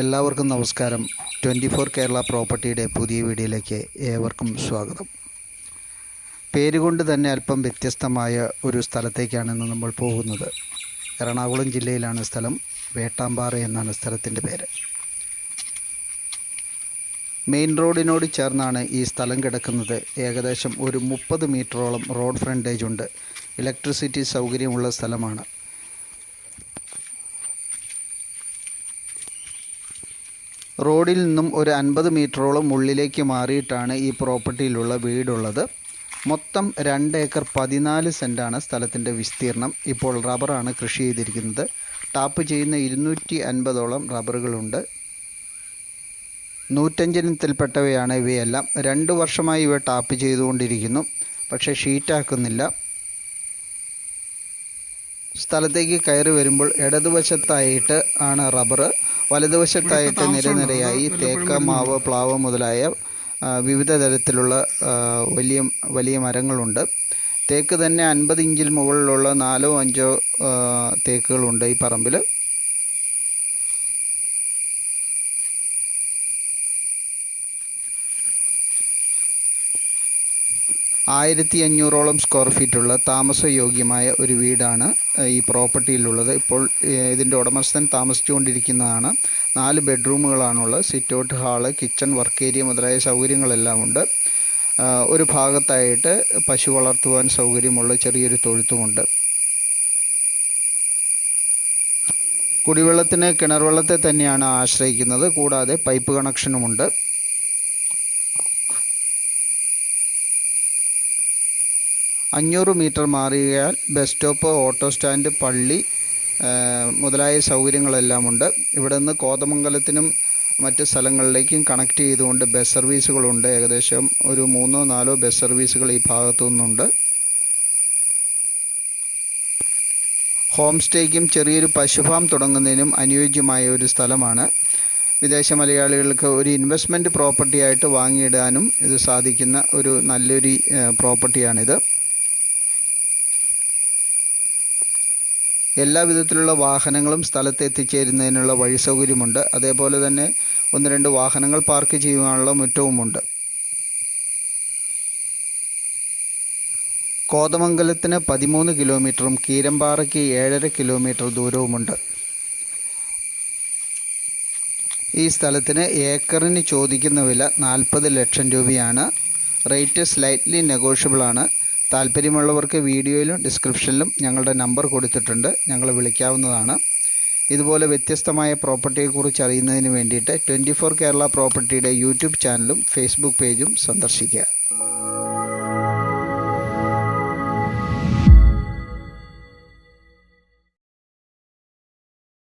എല്ലാവർക്കും നമസ്കാരം. Twenty four Kerala പ്രോപ്പർട്ടിയുടെ പുതിയ വീഡിയോയിലേക്ക് ഏവർക്കും സ്വാഗതം. പേരുകൊണ്ട് തന്നെ അല്പം വ്യത്യസ്തമായ ഒരു സ്ഥലത്തേക്കാണ് ഇന്ന് നമ്മൾ പോകുന്നത്. എറണാകുളം ജില്ലയിലാണ് സ്ഥലം. വേട്ടാമ്പാറ എന്നാണ് സ്ഥലത്തിന്റെ പേര്. മെയിൻ റോഡിനോട് ചേർന്നാണ് ഈ സ്ഥലം കിടക്കുന്നത്. ഏകദേശം ഒരു മുപ്പത് മീറ്ററോളം റോഡ് ഫ്രണ്ടേജ് ഉണ്ട്. ഇലക്ട്രിസിറ്റി സൗകര്യമുള്ള സ്ഥലമാണ്. റോഡിൽ നിന്നും ഒരു അൻപത് മീറ്ററോളം ഉള്ളിലേക്ക് മാറിയിട്ടാണ് ഈ പ്രോപ്പർട്ടിയിലുള്ള വീടുള്ളത്. മൊത്തം രണ്ട് ഏക്കർ പതിനാല് സെന്റാണ് സ്ഥലത്തിന്റെ വിസ്തീർണം. ഇപ്പോൾ റബ്ബറാണ് കൃഷി ചെയ്തിരിക്കുന്നത്. ടാപ്പ് ചെയ്യുന്ന ഇരുന്നൂറ്റി അൻപതോളം റബ്ബറുകളുണ്ട്. നൂറ്റഞ്ചിനത്തിൽപ്പെട്ടവയാണ് ഇവയെല്ലാം. രണ്ട് വർഷമായി ഇവ ടാപ്പ് ചെയ്തുകൊണ്ടിരിക്കുന്നു. പക്ഷേ ഷീറ്റാക്കുന്നില്ല. സ്ഥലത്തേക്ക് കയറി വരുമ്പോൾ ഇടതുവശത്തായിട്ട് ആണ് റബ്ബർ. വലതുവശത്തായിട്ട് നിരനിരയായി തേക്ക മാവ് പ്ലാവ് മുതലായ വിവിധ തരത്തിലുള്ള വലിയ വലിയ മരങ്ങളുണ്ട്. തേക്ക് തന്നെ അൻപത് ഇഞ്ചിൽ മുകളിലുള്ള നാലോ അഞ്ചോ തേക്കുകളുണ്ട് ഈ പറമ്പിൽ ആയിരത്തി അഞ്ഞൂറോളം സ്ക്വയർ ഫീറ്റുള്ള താമസയോഗ്യമായ ഒരു വീടാണ് ഈ പ്രോപ്പർട്ടിയിലുള്ളത്. ഇപ്പോൾ ഇതിന്റെ ഉടമസ്ഥൻ താമസിച്ചുകൊണ്ടിരിക്കുന്നതാണ്. നാല് ബെഡ്റൂമുകളാണുള്ളത്. Sit out hall kitchen work area മുതലായ സൗകര്യങ്ങളെല്ലാം ഉണ്ട്. ഒരു ഭാഗത്തായിട്ട് പശു വളർത്തുവാൻ സൗകര്യമുള്ള ചെറിയൊരു തൊഴുത്തുമുണ്ട്. കുടിവെള്ളത്തിന് കിണർ വെള്ളത്തെ തന്നെയാണ് ആശ്രയിക്കുന്നത്. കൂടാതെ പൈപ്പ് കണക്ഷനുമുണ്ട്. അഞ്ഞൂറ് മീറ്റർ മാറിയാൽ ബസ് സ്റ്റോപ്പ് ഓട്ടോ സ്റ്റാൻഡ് പള്ളി മുതലായ സൗകര്യങ്ങളെല്ലാം ഉണ്ട് ഇവിടെ നിന്ന് കോതമംഗലത്തിനും മറ്റ് സ്ഥലങ്ങളിലേക്കും കണക്ട് ചെയ്തുകൊണ്ട് ബസ് സർവീസുകളുണ്ട്. ഏകദേശം ഒരു മൂന്നോ നാലോ ബസ് സർവീസുകൾ ഈ ഭാഗത്തു നിന്നുണ്ട് ഹോം സ്റ്റേക്കും ചെറിയൊരു പശുഫാം തുടങ്ങുന്നതിനും അനുയോജ്യമായ ഒരു സ്ഥലമാണ്. വിദേശ മലയാളികൾക്ക് ഒരു ഇൻവെസ്റ്റ്മെന്റ് പ്രോപ്പർട്ടിയായിട്ട് വാങ്ങിയിടാനും ഇത് സാധിക്കുന്ന ഒരു നല്ലൊരു പ്രോപ്പർട്ടിയാണിത്. എല്ലാ വിധത്തിലുള്ള വാഹനങ്ങളും സ്ഥലത്ത് എത്തിച്ചേരുന്നതിനുള്ള വഴി സൗകര്യമുണ്ട്. അതേപോലെ തന്നെ ഒന്ന് രണ്ട് വാഹനങ്ങൾ പാർക്ക് ചെയ്യുവാനുള്ള മുറ്റവുമുണ്ട്. കോതമംഗലത്തിന് പതിമൂന്ന് കിലോമീറ്ററും കീരമ്പാറയ്ക്ക് ഏഴര കിലോമീറ്റർ ദൂരവുമുണ്ട്. ഈ സ്ഥലത്തിന് ഏക്കറിന് ചോദിക്കുന്ന വില നാൽപ്പത് ലക്ഷം രൂപയാണ്. റേറ്റ് സ്ലൈറ്റ്ലി നെഗോഷ്യബിൾ ആണ്. താല്പര്യമുള്ളവർക്ക് വീഡിയോയിലും ഡിസ്ക്രിപ്ഷനിലും ഞങ്ങളുടെ നമ്പർ കൊടുത്തിട്ടുണ്ട്. ഞങ്ങൾ വിളിക്കാവുന്നതാണ്. ഇതുപോലെ വ്യത്യസ്തമായ പ്രോപ്പർട്ടിയെക്കുറിച്ച് അറിയുന്നതിന് വേണ്ടിയിട്ട് ട്വന്റി ഫോർ കേരള പ്രോപ്പർട്ടിയുടെ യൂട്യൂബ് ചാനലും ഫേസ്ബുക്ക് പേജും സന്ദർശിക്കുക.